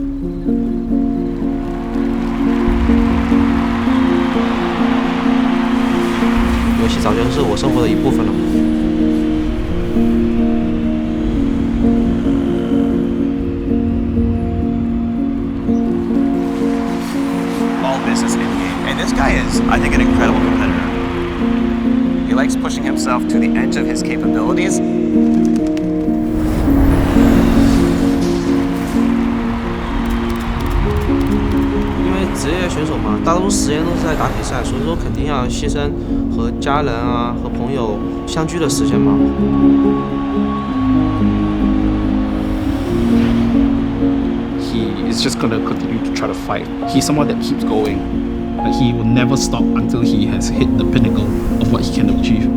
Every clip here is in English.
游戏早就是我生活的一部分了。All this is in-game, and this guy is, I think, an incredible competitor. He likes pushing himself to the edge of his capabilities. 大多数时间都是在打比赛，所以说肯定要牺牲和家人啊、和朋友相聚的时间嘛。he is just gonna continue to try to fight. He's someone that keeps going. Like he will never stop until he has hit the pinnacle of what he can achieve.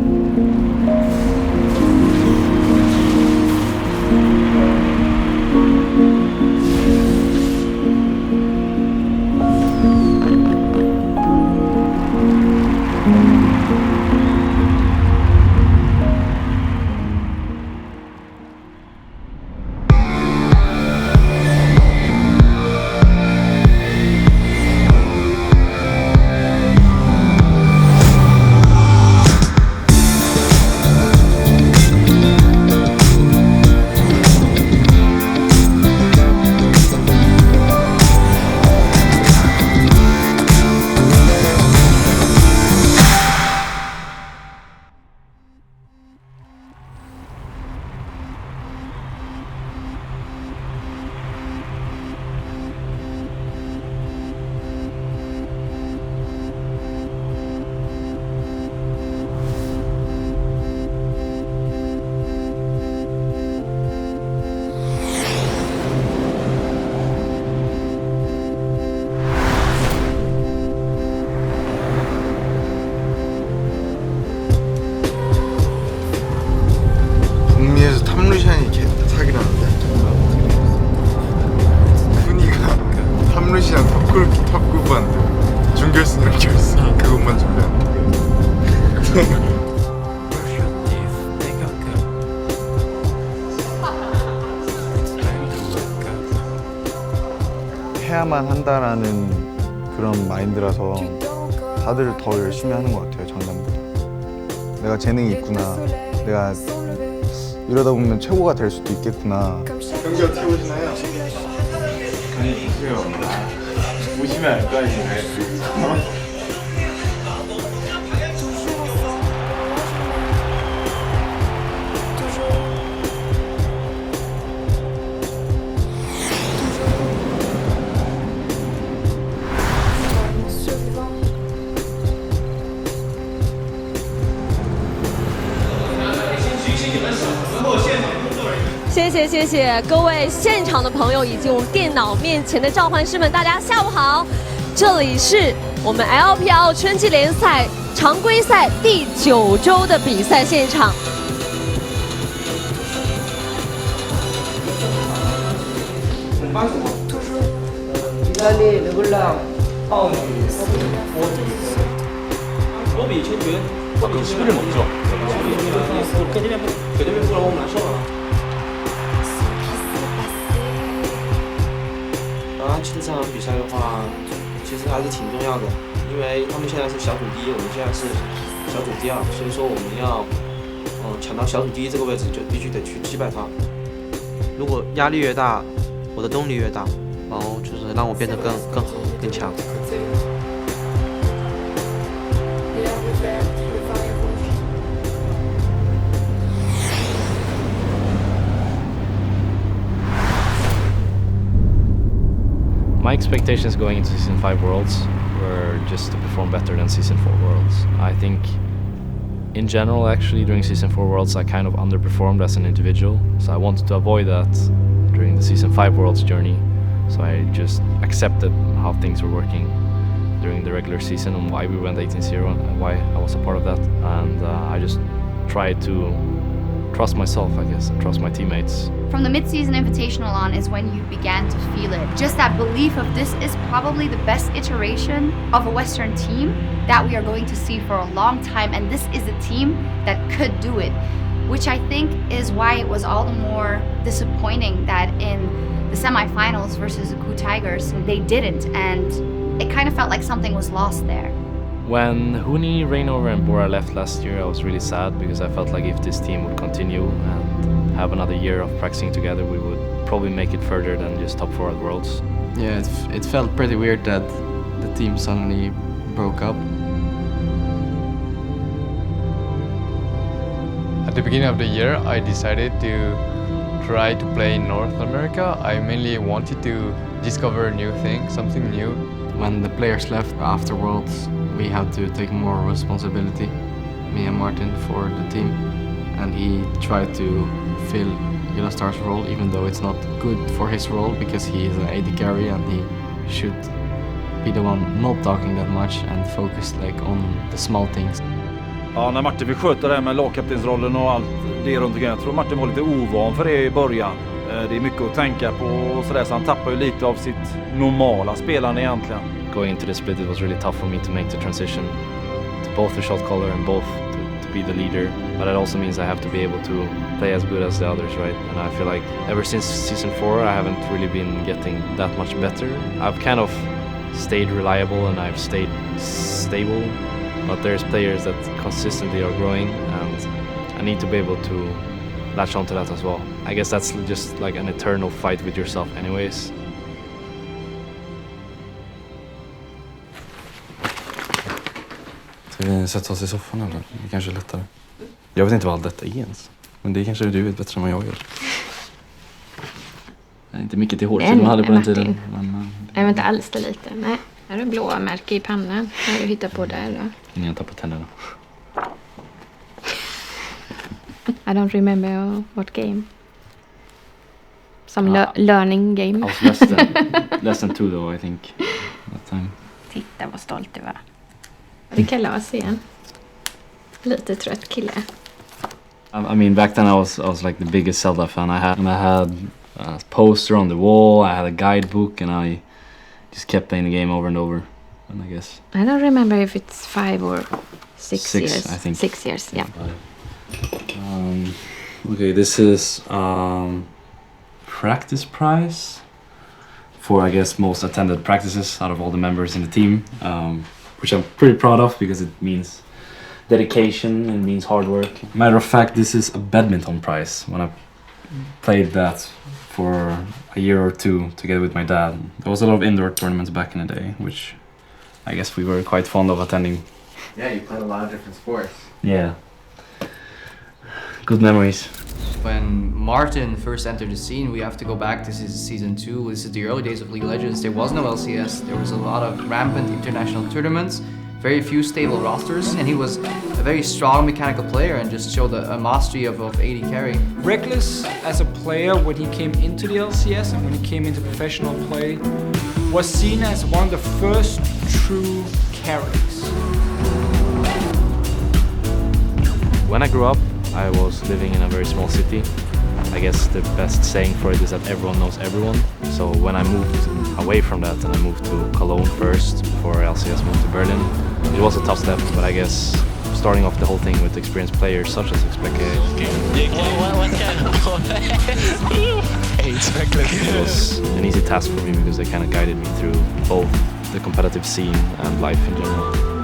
해야만 한다라는 그런 마인드라서 다들 더 열심히 하는 것 같아요 장담보다 내가 재능이 있구나 내가 이러다 보면 최고가 될 수도 있겠구나. 경기 어떻게 보시나요? 아니 보세요. 보시면 알 거 아니에요. 谢谢各位现场的朋友以及我们电脑面前的召唤师们，大家下午好！这里是我们 LPL 春季联赛常规赛第九周的比赛现场。意大利勒布朗鲍女波比波比签约，波比是不是猛兽？给这边不给这边不然我们难受了。其实这场比赛的话，其实还是挺重要的，因为他们现在是小组第一，我们现在是小组第二，所以说我们要嗯抢到小组第一这个位置，就必须得去击败他。如果压力越大，我的动力越大，然后就是让我变得更更好、更强。Expectations going into season 5 Worlds were just to perform better than season 4 Worlds. I think in general actually during season 4 Worlds I kind of underperformed as an individual, so I wanted to avoid that during the season 5 Worlds journey. So I just accepted how things were working during the regular season and why we went 18-0 and why I was a part of that. And uh, I just tried to trust myself, I guess, and trust my teammates. From the mid-season invitational on is when you began to feel it. Just that belief of this is probably the best iteration of a Western team that we are going to see for a long time, and this is a team that could do it. Which I think is why it was all the more disappointing that in the semifinals versus the Ku Tigers, they didn't, and it kind of felt like something was lost there. When Huni, Rainover, and Bora left last year, I was really sad because I felt like if this team would continue and have another year of practicing together, we would probably make it further than just top four at Worlds. Yeah, it, f- it felt pretty weird that the team suddenly broke up. At the beginning of the year, I decided to try to play in North America. I mainly wanted to discover new things, something new. When the players left after Worlds, we had to take more responsibility, me and Martin, for the team. And he tried to fill Illastar's role, even though it's not good for his role because he is an AD carry and he should be the one not talking that much and focus like on the small things. Ja, när Martin fick sköta det här med lagkaptensrollen och allt det runt omkring. Jag tror Martin var lite ovan för det i början. Eh, Det är mycket att tänka på och sådär, så han tappar ju lite av sitt normala spelande egentligen. Going into the split, it was really tough for me to make the transition to both the shot caller and both be the leader. But it also means I have to be able to play as good as the others, right? And I feel like ever since season four, I haven't really been getting that much better. I've kind of stayed reliable and I've stayed stable, but there's players that consistently are growing, and I need to be able to latch onto that as well. I guess that's just like an eternal fight with yourself, anyways. Ska vi sätta oss i soffan eller? Det kanske är lättare. Jag vet inte vad allt detta är ens. Men det kanske du vet bättre än vad jag gör. Det är inte mycket till hårfil man hade på den Martin. tiden. Men, eh, Nej, men inte alls det lite. Nej. Här är blåa märke i pannan. Vad har du hittat på där då? innan jag tappar tänderna. I don't remember what game. Some Ah. le- learning I game. was less than, less than two though I think. That time. Titta vad stolt du var. Det är kalas igen. Lite trött kille. I, I mean, back then I was I was like the biggest Zelda fan I had, and I had a poster on the wall. I had a guidebook, and I just kept playing the game over and over. And I guess I don't remember if it's five or six, Six, years. I think. Six years, yeah. Um, okay, this is um, practice prize for I guess most attended practices out of all the members in the team, um, which I'm pretty proud of because it means dedication and means hard work. Matter of fact, this is a badminton prize. When I played that for a year or two together with my dad, there was a lot of indoor tournaments back in the day, which I guess we were quite fond of attending. Yeah, you played a lot of different sports. Yeah. Good memories. When Martin first entered the scene, we have to go back. This is season two. This is the early days of League of Legends. There was no LCS. There was a lot of rampant international tournaments, very few stable rosters, and he was a very strong mechanical player and just showed a, a mastery of, of 80 carry. Reckless as a player when he came into the LCS and when he came into professional play was seen as one of the first true carries. When I grew up, I was living in a very small city. I guess the best saying for it is that everyone knows everyone. So when I moved away from that and I moved to Cologne first before LCS moved to Berlin, it was a tough step, but I guess starting off the whole thing with experienced players such as Expeke, it was an easy task for me because they kind of guided me through both the competitive scene and life in general.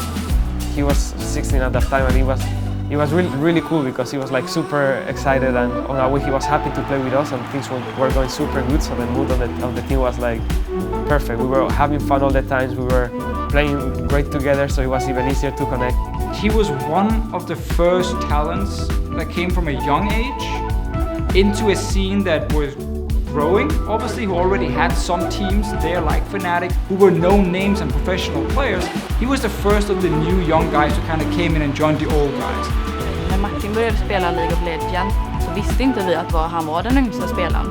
he was 16 at that time and he was it was really really cool because he was like super excited and oh, on our way he was happy to play with us and things were, were going super good. So the mood of the, of the team was like perfect. We were having fun all the times. We were playing great together so it was even easier to connect. He was one of the first talents that came from a young age into a scene that was growing, obviously, who already had some teams there like Fnatic, who were known names and professional players. He was the first of the new young guys who kind of came in and joined the old guys. När Martin började spela League of Legends så visste inte vi att var, han var den yngsta spelaren.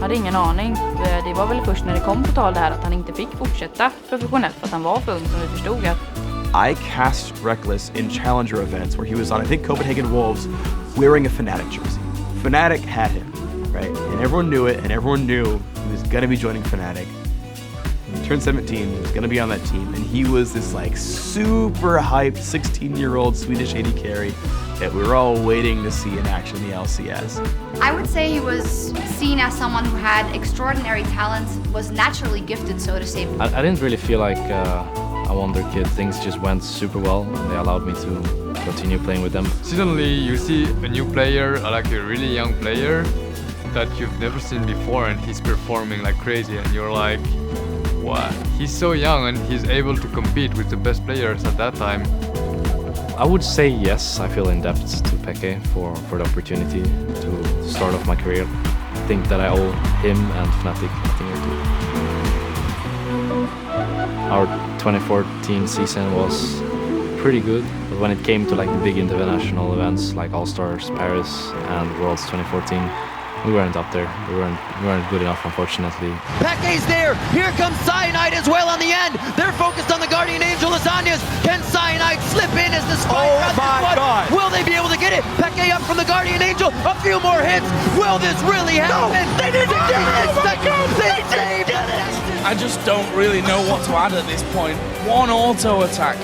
Hade ingen aning. Eh, Det var väl först när det kom på tal det här att han inte fick fortsätta professionellt för att han var för ung som vi förstod att I cast Reckless in Challenger events where he was on, I think, Copenhagen Wolves wearing a Fnatic jersey. Fnatic had him, right? And everyone knew it, and everyone knew he was going to be joining Fnatic. When he turned 17, he was going to be on that team, and he was this like super hyped 16 year old Swedish AD carry that we were all waiting to see in action in the LCS. I would say he was seen as someone who had extraordinary talent, was naturally gifted, so to say. I, I didn't really feel like uh, a wonder kid. Things just went super well, and they allowed me to continue playing with them. Suddenly, you see a new player, like a really young player that you've never seen before, and he's performing like crazy, and you're like, what? He's so young and he's able to compete with the best players at that time. I would say yes, I feel in to Peke for, for the opportunity to start off my career. I think that I owe him and Fnatic a thing or two. Our 2014 season was pretty good, but when it came to like the big international events like All Stars Paris and Worlds 2014, we weren't up there. We weren't we weren't good enough, unfortunately. Peke's there. Here comes Cyanide as well on the end. They're focused on the Guardian Angel Lasagnas. Can Cyanide slip in as the spy Oh runs my? God. Will they be able to get it? Peke up from the Guardian Angel. A few more hits. Will this really happen? No, they did oh it. They saved it. I just don't really know what to add at this point. One auto attack,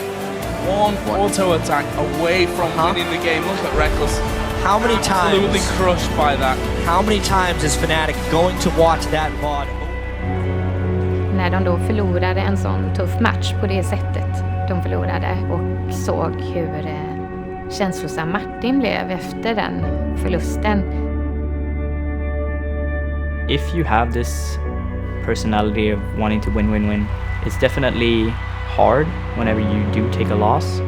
one auto attack away from winning the game. Look at Reckless. How many times? Absolutely times? crushed by that. How many times is Fnatic going to watch that VOD? När de då förlorade en sån tuff match på det sättet de förlorade och såg hur eh, känslosam Martin blev efter den förlusten. if you have this personality of wanting to win, win, win, it's definitely hard whenever you do take a loss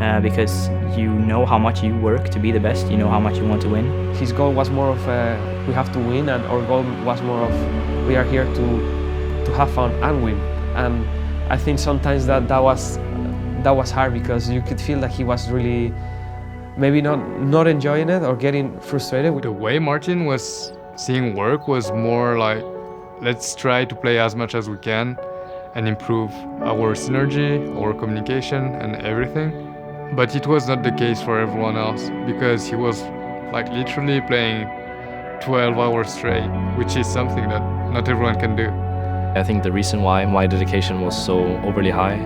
uh, because you know how much you work to be the best, you know how much you want to win. His goal was more of uh, we have to win, and our goal was more of we are here to to have fun and win. And I think sometimes that that was that was hard because you could feel that he was really maybe not not enjoying it or getting frustrated. The way Martin was seeing work was more like let's try to play as much as we can and improve our synergy, our communication, and everything. But it was not the case for everyone else because he was like literally playing 12 hours straight, which is something that not everyone can do. I think the reason why my dedication was so overly high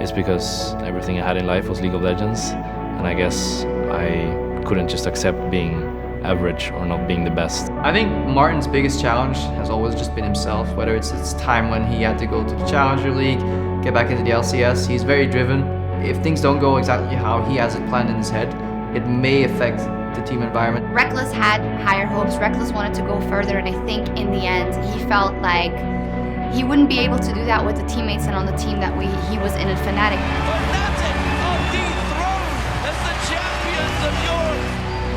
is because everything I had in life was League of Legends, and I guess I couldn't just accept being average or not being the best. I think Martin's biggest challenge has always just been himself, whether it's his time when he had to go to the Challenger League, get back into the LCS. He's very driven. If things don't go exactly how he has it planned in his head, it may affect the team environment. Reckless had higher hopes. Reckless wanted to go further, and I think in the end, he felt like he wouldn't be able to do that with the teammates and on the team that we he was in at Fnatic.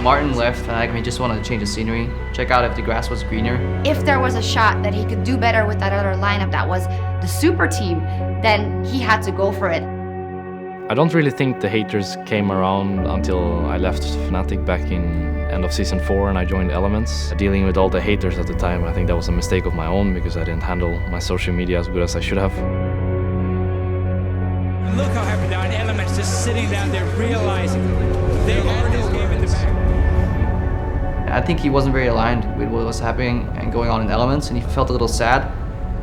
Martin left, and I just wanted to change the scenery, check out if the grass was greener. If there was a shot that he could do better with that other lineup that was the super team, then he had to go for it. I don't really think the haters came around until I left Fnatic back in end of season four and I joined Elements. Dealing with all the haters at the time, I think that was a mistake of my own because I didn't handle my social media as good as I should have. Look how happy they are in Elements just sitting down there realizing they are this game in the back. I think he wasn't very aligned with what was happening and going on in Elements, and he felt a little sad.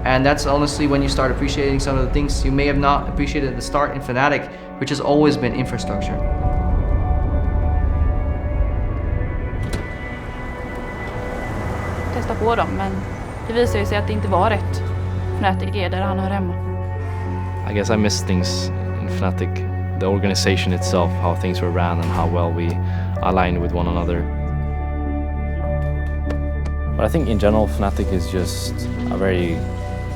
And that's honestly when you start appreciating some of the things you may have not appreciated at the start in Fnatic, which has always been infrastructure. Testa på dem, men det visar ju sig att det inte var rätt. Fnatic är där han hör hemma. I guess I missed things in Fnatic, the organization itself, how things were ran and how well we aligned with one another. But I think in general, Fnatic is just a very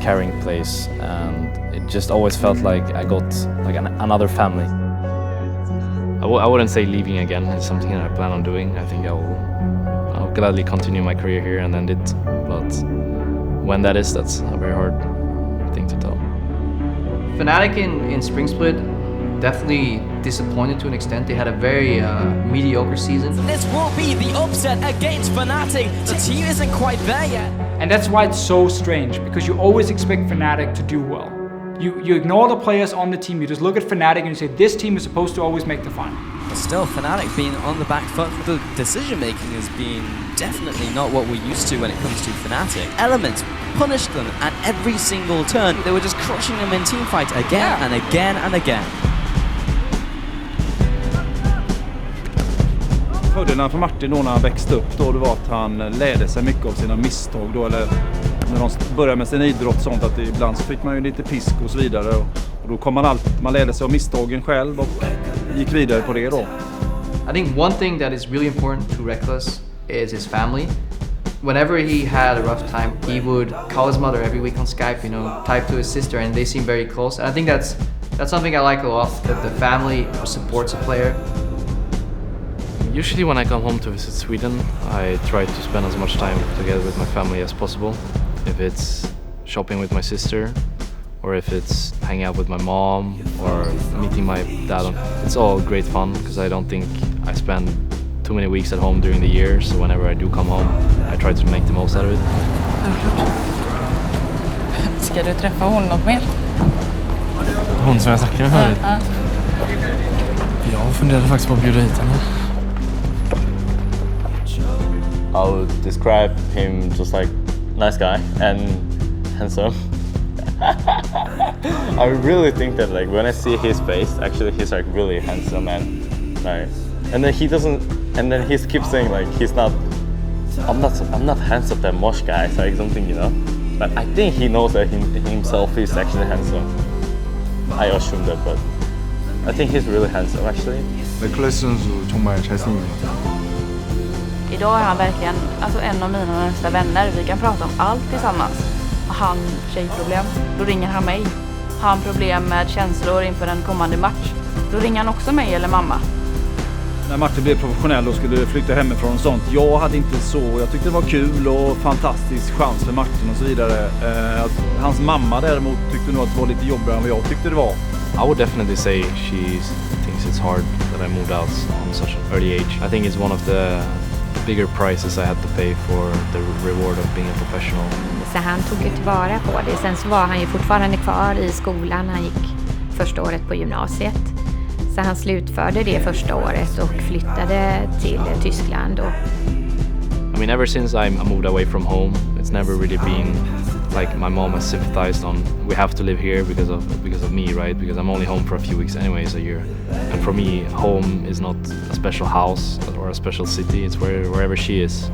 caring place, and it just always felt like I got like an, another family. I w- I wouldn't say leaving again is something that I plan on doing. I think I will I'll gladly continue my career here and end it. But when that is, that's a very hard thing to tell. Fnatic in, in Spring Split definitely disappointed to an extent. They had a very uh, mediocre season. This will be the upset against Fnatic. The team isn't quite there yet. And that's why it's so strange, because you always expect Fnatic to do well. You, you ignore the players on the team, you just look at Fnatic and you say, this team is supposed to always make the final. But still, Fnatic being on the back foot, for the decision making has been definitely not what we're used to when it comes to Fnatic. Elements punished them at every single turn. They were just crushing them in teamfight again and again and again. Fördelarna för Martin då när han växte upp då det var att han lärde sig mycket av sina misstag då eller när de började med sin idrott och sånt att det, ibland så fick man ju lite pisk och så vidare och, och då kom man allt, man lärde sig av misstagen själv och gick vidare på det då. I think one thing that is really important to Reckless is his family. Whenever he had a rough time, he would call his mother every week on Skype, you know, type to his sister, and they seem very close. And I think that's that's something I like a lot, that the family supports a player. Usually when I come home to visit Sweden, I try to spend as much time together with my family as possible. If it's shopping with my sister, or if it's hanging out with my mom, or meeting my dad, it's all great fun because I don't think I spend too many weeks at home during the year. So whenever I do come home, I try to make the most out of it. Ska du träffa hon något mer? Hon som jag snackade med förut. Ja. Jag funderade faktiskt på att bjuda hit henne. I would describe him just like nice guy and handsome. I really think that like when I see his face, actually he's like really handsome and like, and then he doesn't, and then he keeps saying like he's not, I'm not, I'm not handsome that much guys, like something you know, but I think he knows that him, himself is actually handsome. I assume that, but I think he's really handsome actually. 네클레스 선수 정말 잘생긴 것 같아요. Idag är han verkligen alltså, en av mina närmsta vänner. Vi kan prata om allt tillsammans. Han tjejproblem, då ringer han mig. Har han problem med känslor inför en kommande match, då ringer han också mig eller mamma. När Martin blev professionell och skulle flytta hemifrån och sånt. Jag hade inte så, jag tyckte det var kul och fantastisk chans för Martin och så vidare. Eh, hans mamma däremot tyckte nog att det var lite jobbigare än vad jag tyckte det var. I would definitely say she thinks it's hard that I moved out on such an early age. I think it's one of the bigger prices I had to pay for the reward of being a professional. Så han tog ju tillvara på det. Sen så var han ju fortfarande kvar i skolan. Han gick första året på gymnasiet. Så han slutförde det första året och flyttade till Tyskland. Och I mean, ever since I moved away from home, it's never really been like my mom has sympathized on we have to live here because of because of me, right? Because I'm only home for a few weeks anyways a year. And for me, home is not a special house or a special city. It's where wherever she is.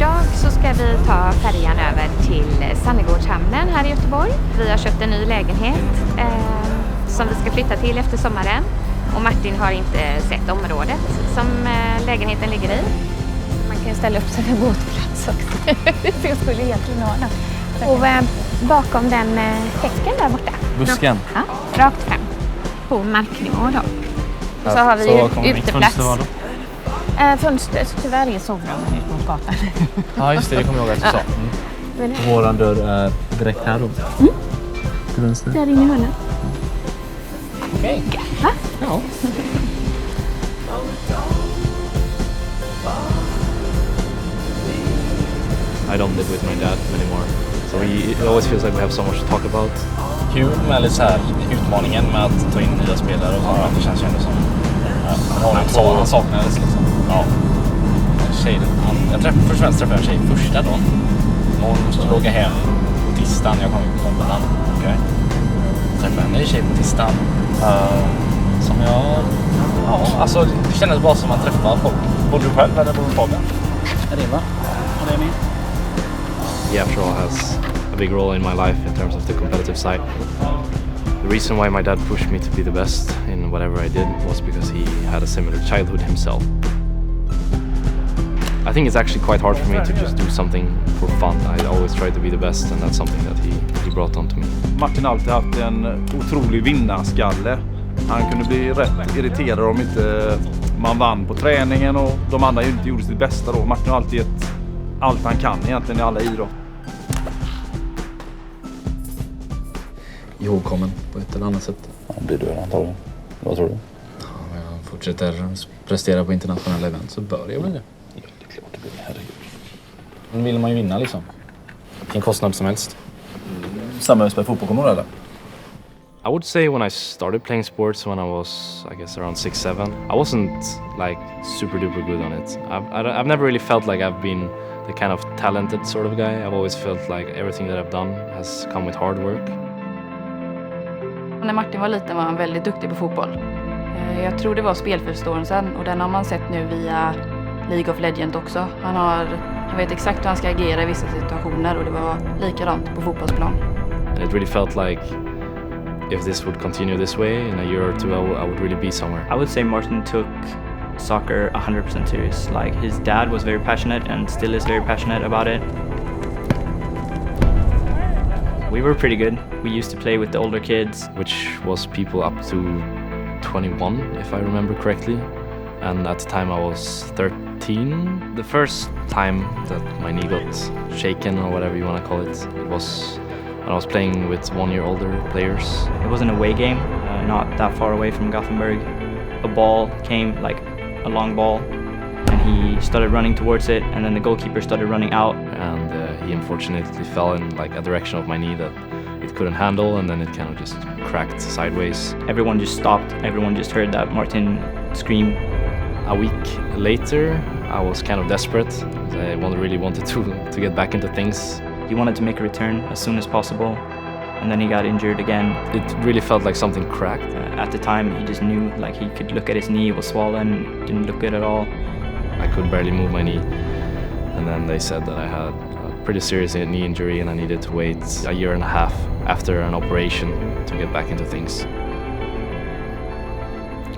idag så ska vi ta färjan över till Sannegårdshamnen här i Göteborg. Vi har köpt en ny lägenhet eh, som vi ska flytta till efter sommaren. Och Martin har inte sett området som eh, lägenheten ligger i. Man kan ställa upp sig vid båtplats också. det skulle egentligen ha Och eh, bakom den eh, häcken där borta. Busken? Ja, rakt fram. På marknivå då. Och så har vi så ju uteplats. fönster? Eh, fönstret, tyvärr är sovrummen ut mot gatan. Ja, just det. Det kommer jag ihåg att du sa. Mm. Våran dörr är direkt här då. Till vänster. Där inne i hörnet. Okej. Va? Ja. I don't live with my dad anymore, so we, it always feels like we have so much to talk about. Kul med lite så här utmaningen med att ta in nya spelare och sådär. Det känns ju ändå som... Ja, han, han saknades liksom. Ja. En tjej, han, jag träffade, först och främst träffade jag en tjej första dagen. Hon låg jag hem på tisdagen. Jag kom på måndagen. Okej. Träffade en ny tjej på tisdagen. Eh, som jag... Ja, alltså det kändes bara som att träffa folk. Bor du själv eller bor du med Fabian? Rima. Och det är min. he after all has a big role in my life in terms of the competitive side. The reason why my dad pushed me to be the best in whatever I did was because he had a similar childhood himself. I think it's actually quite hard for me to just do something for fun. I always try to be the best and that's something that he, he brought on to me. Martin har alltid haft en otrolig vinnarskalle. Han kunde bli rätt irriterad om inte man vann på träningen och de andra inte gjorde sitt bästa då. Martin har alltid gett allt han kan egentligen i alla idrotter. ihågkommen på ett eller annat sätt. Ja, blir du antagligen. Vad tror du? Ja, om jag fortsätter prestera på internationella event så bör jag bli det. Ja, det är klart det blir. Herregud. Men vill man ju vinna liksom. Vilken kostnad som helst. Samma spela fotboll, kommer du eller? I would say when I started playing sports when I was, I guess, around six, seven, I wasn't like super duper good on it. I've, I I've never really felt like I've been the kind of talented sort of guy. I've always felt like everything that I've done has come with hard work. När Martin var liten var han väldigt duktig på fotboll. Eh, Jag tror det var spelförståelsen och den har man sett nu via League of Legends också. Han, har, han vet exakt hur han ska agera i vissa situationer och det var likadant på fotbollsplan. And it really felt like if this would continue this way in a year or two, I would really be somewhere. I would say Martin took soccer 100% serious. Like his dad was very passionate and still is very passionate about it. We were pretty good. We used to play with the older kids. which was people up to 21, if I remember correctly. And at the time I was 13. The first time that my knee got shaken, or whatever you want to call it, it was when I was playing with one year older players. It was an away game, uh, not that far away from Gothenburg. A ball came, like a long ball, and he started running towards it, and then the goalkeeper started running out. And uh, he unfortunately fell in like a direction of my knee that it couldn't handle, and then it kind of just cracked sideways. Everyone just stopped. Everyone just heard that Martin scream. A week later, I was kind of desperate. I really wanted to, to get back into things. He wanted to make a return as soon as possible, and then he got injured again. It really felt like something cracked. Uh, at the time, he just knew, like he could look at his knee, it was swollen, didn't look good at all. I could barely move my knee. And then they said that I had a pretty serious knee injury and I needed to wait a year and a half after an operation to get back into things.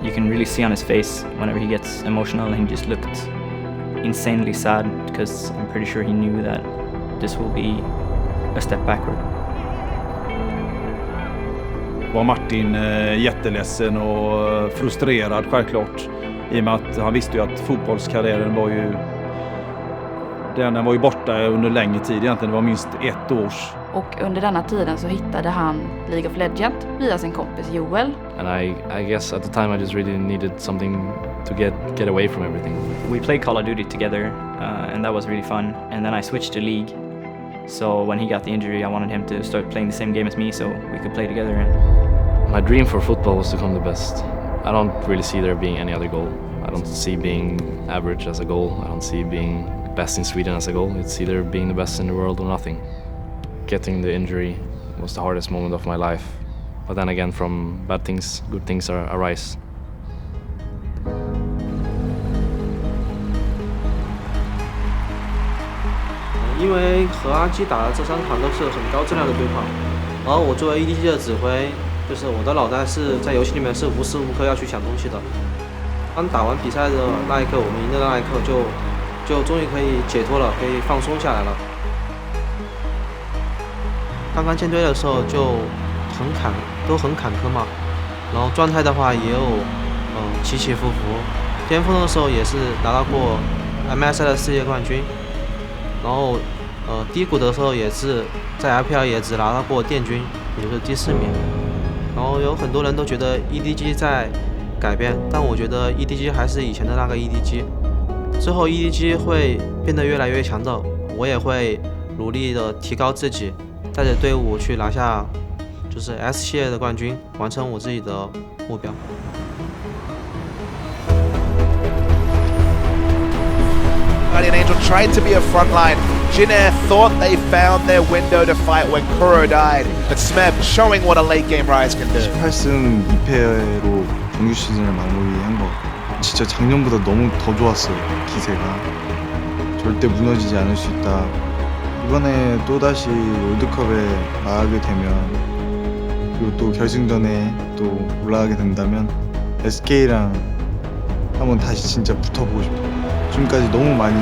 You can really see on his face whenever he gets emotional, and he just looked insanely sad because I'm pretty sure he knew that this will be a step backward. var Martin eh, jätteledsen och eh, frustrerad självklart. I och med att han visste ju att fotbollskarriären var ju... Den, den var ju borta under längre tid egentligen. Det var minst ett års. Och under denna tiden så hittade han League of Legends via sin kompis Joel. And I, I guess at the time I just really needed something to get, get away from everything. We played Call of Duty together, uh, and that was really fun. And then I switched to League. So when he got the injury, I wanted him to start playing the same game as me so we could play together. My dream for football was to become the best. I don't really see there being any other goal. I don't see being average as a goal. I don't see being best in Sweden as a goal. It's either being the best in the world or nothing. Getting the injury was the hardest moment of my life. But then again, from bad things, good things are, arise. 因为和阿基打的这三场都是很高质量的对抗，而我作为 EDG 的指挥，就是我的脑袋是在游戏里面是无时无刻要去想东西的。当打完比赛的那一刻，我们赢的那一刻，就就终于可以解脱了，可以放松下来了。刚刚建队的时候就很坎，都很坎坷嘛，然后状态的话也有嗯、起起伏伏，巅峰的时候也是拿到过 MSI 的世界冠军。然后，呃，低谷的时候也是在 IPL 也只拿到过殿军，也就是第四名。然后有很多人都觉得 EDG 在改变，但我觉得 EDG 还是以前的那个 EDG。之后 EDG 会变得越来越强的，我也会努力的提高自己，带着队伍去拿下就是 S 系列的冠军，完成我自己的目标。 Guardian Angel tried to be a frontline. Jinair thought they found their window to fight when Kuro died, but Smeb showing what a late game Rise can do. 18승 2패로 정규 시즌을 마무리한 것 같고 진짜 작년보다 너무 더 좋았어요 기세가 절대 무너지지 않을 수 있다 이번에 또다시 월드컵에 나가게 되면 그리고 또 결승전에 또 올라가게 된다면 SK랑 한번 다시 진짜 붙어보고 싶어요 지금까지 너무 많이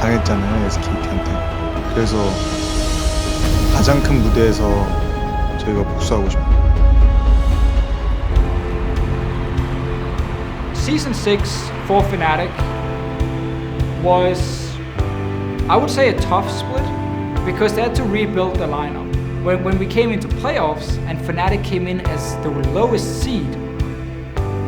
당했잖아요 SKT한테 그래서 가장 큰 무대에서 저희가 복수하고 싶어요 Season 6 for Fnatic was, I would say, a tough split because they had to rebuild the lineup. When, when we came into playoffs and Fnatic came in as the lowest seed,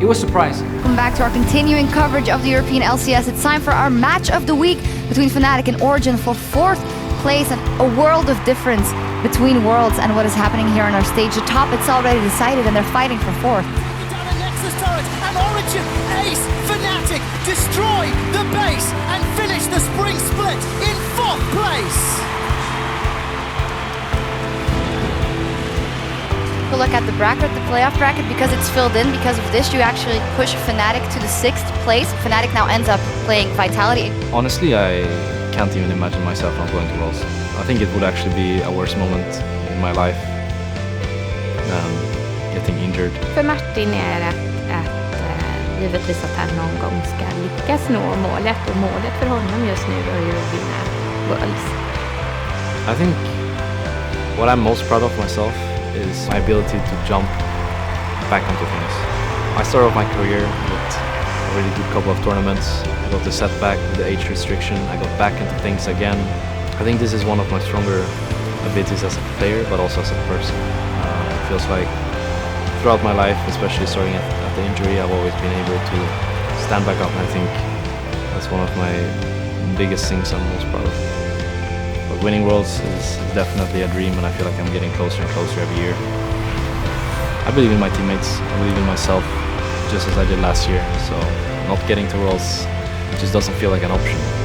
it was surprising. Welcome back to our continuing coverage of the European LCS. It's time for our match of the week between Fnatic and Origin for fourth place and a world of difference between worlds and what is happening here on our stage. The top, it's already decided and they're fighting for fourth. Nexus turret and Origin ace Fnatic destroy the base and finish the spring split in fourth place. If you look at the bracket, the playoff bracket, because it's filled in, because of this, you actually push Fnatic to the sixth place. Fnatic now ends up playing Vitality. Honestly, I can't even imagine myself not going to Worlds. I think it would actually be a worse moment in my life than getting injured. För Martin är det att, att eh, givetvis att han någon gång ska lyckas nå målet och målet för honom just nu är ju att vinna Worlds. I think what I'm most proud of myself is my ability to jump back onto things. I started off my career with a really good couple of tournaments. I got the setback with the age restriction. I got back into things again. I think this is one of my stronger abilities as a player, but also as a person. Uh, it feels like throughout my life, especially starting at, at the injury, I've always been able to stand back up. And I think that's one of my biggest things I'm most proud of. Winning Worlds is definitely a dream, and I feel like I'm getting closer and closer every year. I believe in my teammates. I believe in myself, just as I did last year. So not getting to Worlds just doesn't feel like an option.